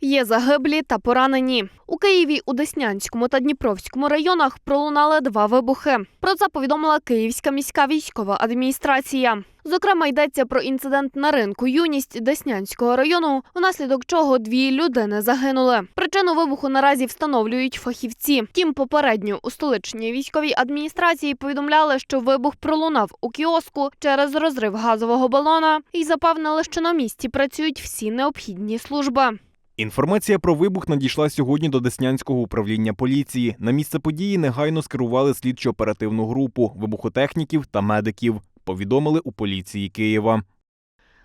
Є загиблі та поранені. У Києві у Деснянському та Дніпровському районах пролунали два вибухи. Про це повідомила Київська міська військова адміністрація. Зокрема, йдеться про інцидент на ринку Юність Деснянського району, внаслідок чого дві людини загинули. Причину вибуху наразі встановлюють фахівці. Втім, попередньо у столичній військовій адміністрації повідомляли, що вибух пролунав у кіоску через розрив газового балона і запевнили, що на місці працюють всі необхідні служби. Інформація про вибух надійшла сьогодні до Деснянського управління поліції. На місце події негайно скерували слідчо-оперативну групу вибухотехніків та медиків. Повідомили у поліції Києва.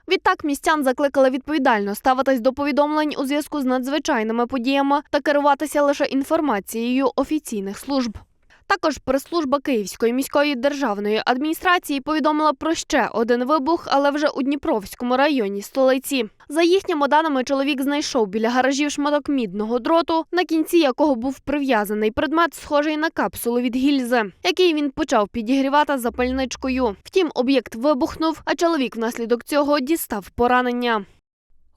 Відтак містян закликали відповідально ставитись до повідомлень у зв'язку з надзвичайними подіями та керуватися лише інформацією офіційних служб. Також прес-служба Київської міської державної адміністрації повідомила про ще один вибух, але вже у Дніпровському районі столиці. За їхніми даними, чоловік знайшов біля гаражів шматок мідного дроту, на кінці якого був прив'язаний предмет, схожий на капсулу від гільзи, який він почав підігрівати запальничкою. Втім, об'єкт вибухнув, а чоловік внаслідок цього дістав поранення.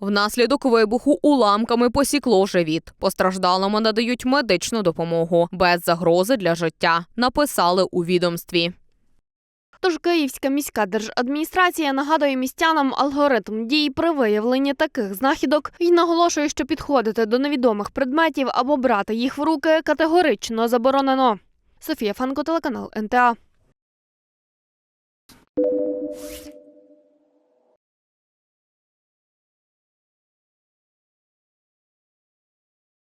Внаслідок вибуху уламками посікло живіт. Постраждалому надають медичну допомогу без загрози для життя. Написали у відомстві. Тож Київська міська держадміністрація нагадує містянам алгоритм дій при виявленні таких знахідок і наголошує, що підходити до невідомих предметів або брати їх в руки категорично заборонено. Софія Фанко, телеканал НТА.